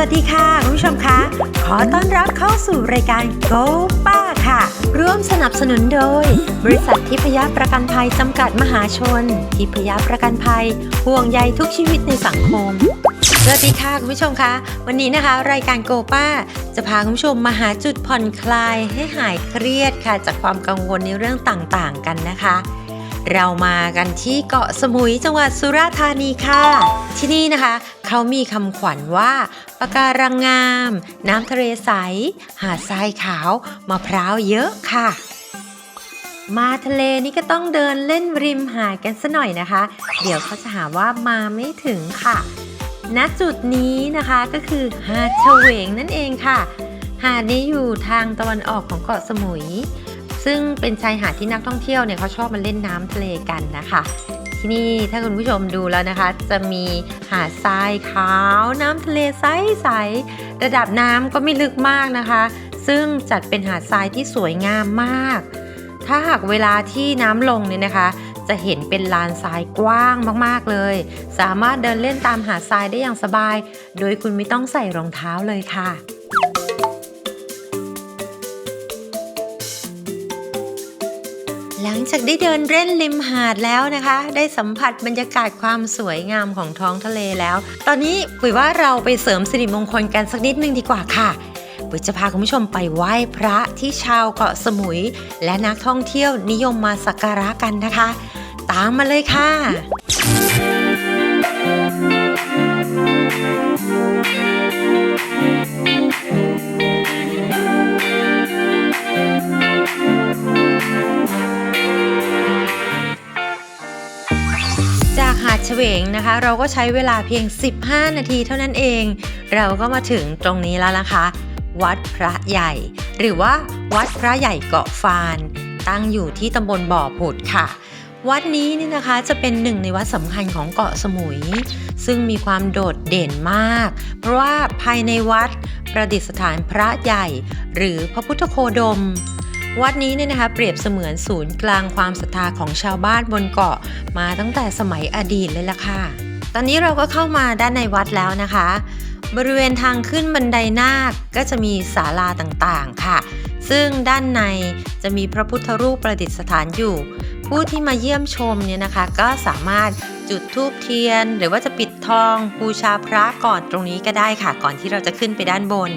วัสดีค่ะ คุณผู้ชมคะ ขอต้อนรับเข้าสู่รายการ Go ป้าค่ะ ร่วมสนับสนุนโดย บริษัททิพยประกันภัยจำกัดมหาชน ทิพยประกันภัย ห่วงใยทุกชีวิตในสังคม สวัสดีค่ะ คุณผู้ชมคะ วันนี้นะคะ รายการโกป้า จะพาคุณผู้ชมมาหาจุดผ่อนคลายให้หายเครียดค่ะ จากความกังวลในเรื่องต่างๆ กันนะคะ เรามากันที่เกาะสมุยจังหวัดสุราษฎร์ธานีค่ะ ที่นี่นะคะ เขามีคำขวัญว่าปะการังงาม น้ำทะเลใส หาดทรายขาวมะพร้าวเยอะค่ะ มาทะเลนี่ก็ต้องเดินเล่นริมหาดกันซะหน่อยนะคะ เดี๋ยวเขาจะหาว่ามาไม่ถึงค่ะ ณจุดนี้นะคะก็คือหาดเฉวงนั่นเองค่ะ หาดนี้อยู่ทางตะวันออกของเกาะสมุย ซึ่งเป็นชายหาดที่นักท่องเที่ยวเนี่ยเขาชอบมาเล่นน้ำทะเลกันนะคะ ที่นี่ถ้าคุณผู้ชมดูแล้วนะคะ จะมีหาดทรายขาวน้ำทะเลใสๆระดับน้ำก็ไม่ลึกมากนะคะ ซึ่งจัดเป็นหาดทรายที่สวยงามมาก ถ้าหากเวลาที่น้ำลงเนี่ยนะคะจะเห็นเป็นลานทรายกว้างมากๆเลย สามารถเดินเล่นตามหาดทรายได้อย่างสบาย โดยคุณไม่ต้องใส่รองเท้าเลยค่ะ หลังจากได้เดินเล่นริมหาดแล้วนะคะ ได้สัมผัสบรรยากาศความสวยงามของท้องทะเลแล้ว ตอนนี้ปุ๋ยว่าเราไปเสริมสิริมงคลกันสักนิดนึงดีกว่าค่ะปุ๋ยจะพาคุณผู้ชมไปไหว้พระที่ชาวเกาะสมุย และนักท่องเที่ยวนิยมมาสักการะกันนะคะ ตามมาเลยค่ะ วงนะคะ เราก็ใช้เวลาเพียง 15 นาทีเท่านั้นเอง เราก็มาถึงตรงนี้แล้วนะคะ วัดพระใหญ่ หรือว่าวัดพระใหญ่เกาะฟาน ตั้งอยู่ที่ตำบลบ่อผุดค่ะวัดนี้นี่นะคะจะเป็นหนึ่งในวัดสำคัญของเกาะสมุย ซึ่งมีความโดดเด่นมาก เพราะว่าภายในวัดประดิษฐานพระใหญ่ หรือพระพุทธโคดม วัดนี้เนี่ยนะคะเปรียบเสมือนศูนย์กลางความศรัทธาของชาวบ้านบนเกาะมาตั้งแต่สมัยอดีตเลยล่ะค่ะ ตอนนี้เราก็เข้ามาด้านในวัดแล้วนะคะ บริเวณทางขึ้นบันไดนาคก็จะมีศาลาต่างๆค่ะ ซึ่งด้านในจะมีพระพุทธรูปประดิษฐานอยู่ ผู้ที่มาเยี่ยมชมเนี่ยนะคะ ก็สามารถจุดธูปเทียน หรือว่าจะปิดทองบูชาพระก่อนตรงนี้ก็ได้ค่ะ ก่อนที่เราจะขึ้นไปด้านบน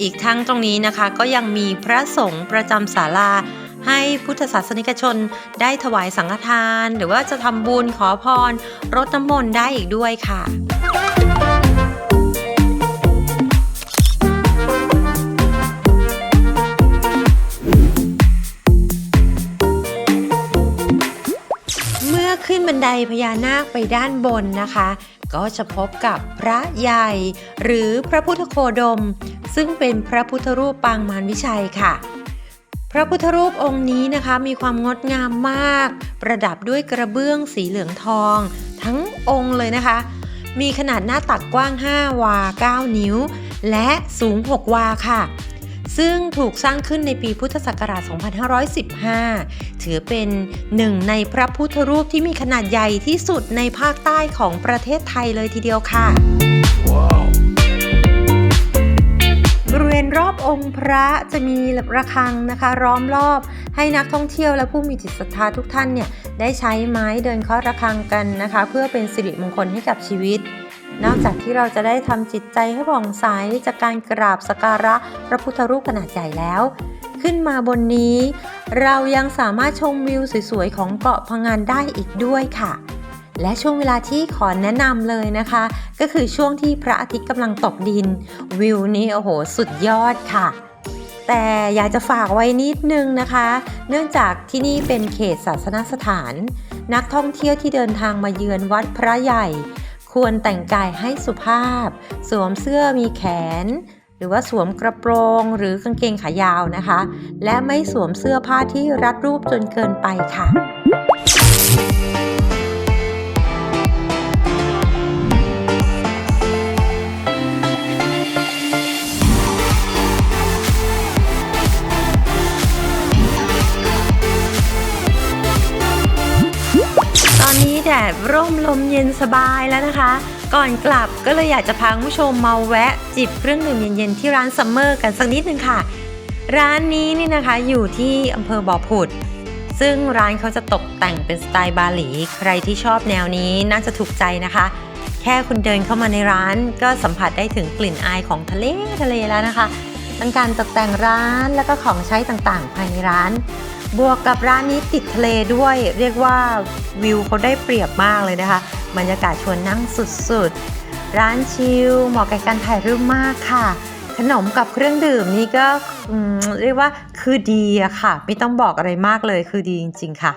อีกทั้งตรงนี้นะคะก็ยังมีพระสงฆ์ประจำศาลาให้พุทธศาสนิกชนได้ถวายสังฆทาน หรือว่าจะทำบุญขอพรรดน้ำมนต์ได้อีกด้วยค่ะ บันไดพญานาคไปด้านบนนะคะ ก็จะพบกับพระใหญ่ หรือพระพุทธโคดม ซึ่งเป็นพระพุทธรูปปางมารวิชัยค่ะ พระพุทธรูปองค์นี้นะคะมีความงดงามมาก ประดับด้วยกระเบื้องสีเหลืองทอง ทั้งองค์เลยนะคะ มีขนาดหน้าตักกว้าง 5 วา 9 นิ้ว และสูง 6 วาค่ะ ซึ่งถูกสร้างขึ้นในปีพุทธศักราช 2515 ถือเป็นหนึ่งในพระพุทธรูปที่มีขนาดใหญ่ที่สุดในภาคใต้ของประเทศไทยเลยทีเดียวค่ะบริเวณรอบองค์พระจะมีระฆังนะคะล้อมรอบให้นักท่องเที่ยวและผู้มีจิตศรัทธาทุกท่านเนี่ยได้ใช้ไม้เดินเคาะระฆังกันนะคะ เพื่อเป็นสิริมงคลให้กับชีวิต นอกจากที่เราจะได้ทำจิตใจให้ผ่องใสจากการกราบสกการะพระพุทธรูปขนาดใหญ่แล้ว ขึ้นมาบนนี้ เรายังสามารถชมวิวสวยๆของเกาะพังงานได้อีกด้วยค่ะและช่วงเวลาที่ขอแนะนำเลยนะคะ ก็คือช่วงที่พระอาทิตย์กำลังตกดิน วิวนี้โอ้โห สุดยอดค่ะ แต่อยากจะฝากไว้นิดนึงนะคะ เนื่องจากที่นี่เป็นเขตศาสนสถาน นักท่องเที่ยวที่เดินทางมาเยือนวัดพระใหญ่ ควรแต่งกายให้สุภาพ สวมเสื้อมีแขน หรือว่าสวมกระโปรงหรือกางเกงขายาวนะคะ และไม่สวมเสื้อผ้าที่รัดรูปจนเกินไปค่ะ แดดร่มลมเย็นสบายแล้วนะคะ ก่อนกลับก็เลยอยากจะพาคุณผู้ชมมาแวะ จิบเครื่องดื่มเย็นๆที่ร้านซัมเมอร์กันสักนิดนึงค่ะ ร้านนี้นี่นะคะอยู่ที่อำเภอบ่อผุด ซึ่งร้านเขาจะตกแต่งเป็นสไตล์บาหลี ใครที่ชอบแนวนี้น่าจะถูกใจนะคะ แค่คุณเดินเข้ามาในร้านก็สัมผัสได้ถึงกลิ่นอายของทะเลทะเลแล้วนะคะทั้งการตกแต่งร้านแล้วก็ของใช้ต่างๆ ภายในร้าน บวกกับร้านนี้ติดทะเลด้วย เรียกว่าวิวเขาได้เปรียบมากเลยนะคะ บรรยากาศชวนนั่งสุดๆ ร้านชิลเหมาะกับการถ่ายรูปมากค่ะ ขนมกับเครื่องดื่มนี่ก็เรียกว่าคือดีอะค่ะ ไม่ต้องบอกอะไรมากเลยคือดีจริง ๆ ค่ะ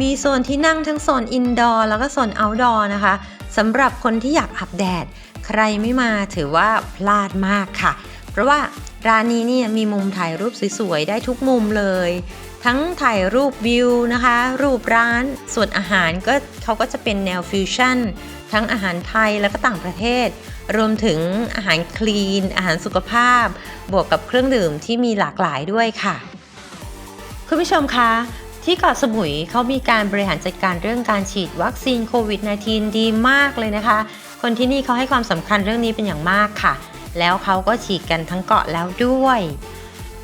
มีโซนที่นั่งทั้งโซนอินดอร์แล้วก็โซนเอาท์ดอร์นะคะสำหรับคนที่อยากอาบแดด ใครไม่มาถือว่าพลาดมากค่ะ เพราะว่าร้านนี้เนี่ยมีมุมถ่ายรูปสวยๆได้ทุกมุมเลย ทั้งถ่ายรูปวิวนะคะ รูปร้านส่วนอาหารก็เขาก็จะเป็นแนวฟิวชั่นทั้งอาหารไทยแล้วก็ต่างประเทศ รวมถึงอาหารคลีน อาหารสุขภาพ บวกกับเครื่องดื่มที่มีหลากหลายด้วยค่ะ คุณผู้ชมคะที่เกาะสมุยเขามีการบริหารจัดการเรื่องการฉีดวัคซีนโควิด -19 ดีมากเลยนะคะ คนที่นี่เขาให้ความสำคัญเรื่องนี้เป็นอย่างมากค่ะ แล้วเขาก็ฉีดกันทั้งเกาะแล้วด้วย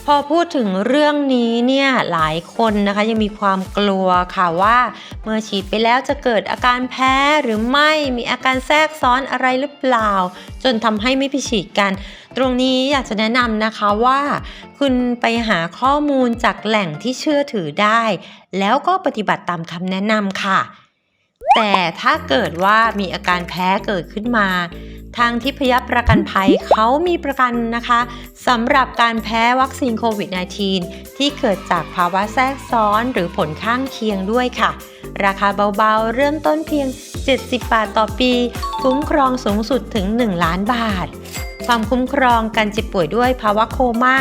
พอพูดถึงเรื่องนี้เนี่ยหลายคนนะคะยังมีความกลัวค่ะว่า เมื่อฉีดไปแล้วจะเกิดอาการแพ้หรือไม่มีอาการแทรกซ้อนอะไรหรือเปล่า จนทำให้ไม่ไปฉีดกัน ตรงนี้อยากจะแนะนำนะคะว่า คุณไปหาข้อมูลจากแหล่งที่เชื่อถือได้ แล้วก็ปฏิบัติตามคำแนะนำค่ะ แต่ถ้าเกิดว่ามีอาการแพ้เกิดขึ้นมา ทางทิพยประกันภัยเขามีประกันนะคะสำหรับการแพ้วัคซีนโควิด -19 ที่เกิดจากภาวะแทรกซ้อนหรือผลข้างเคียงด้วยค่ะ ราคาเบาๆ เริ่มต้นเพียง 70 บาทต่อปี คุ้มครองสูงสุดถึง 1 ล้านบาท ความคุ้มครองการเจ็บป่วยด้วยภาวะโคม่า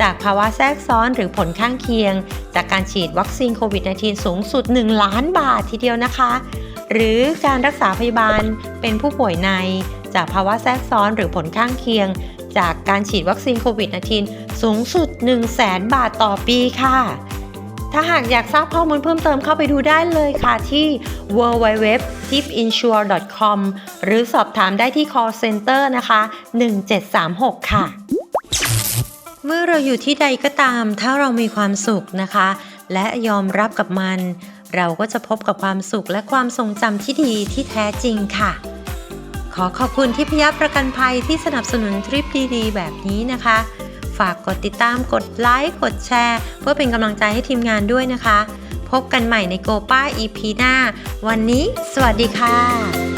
จากภาวะแทรกซ้อนหรือผลข้างเคียง จากการฉีดวัคซีนโควิด -19 สูงสุด 1 ล้านบาททีเดียวนะคะ หรือการรักษาพยาบาลเป็นผู้ป่วยใน จากภาวะแทรกซ้อนหรือผลข้างเคียง จากการฉีดวัคซีนโควิด -19 สูงสุด 1 0 0 0 0แบาทต่อปีค่ะ ถ้าหากอยากทราบข้อมูลเพิ่มเติมเข้าไปดูได้เลยค่ะที่ www.tipinsure.com หรือสอบถามได้ที่ call center นะคะ 1736 ค่ะ เมื่อเราอยู่ที่ใดก็ตาม ถ้าเรามีความสุขนะคะ และยอมรับกับมัน เราก็จะพบกับความสุขและความทรงจำที่ดีที่แท้จริงค่ะ ขอขอบคุณที่พยับประกันภัยที่สนับสนุนทริปดีๆ แบบนี้นะคะ ฝากกดติดตามกดไลค์กดแชร์ เพื่อเป็นกำลังใจให้ทีมงานด้วยนะคะ พบกันใหม่ในโกป้า EP หน้า วันนี้ สวัสดีค่ะ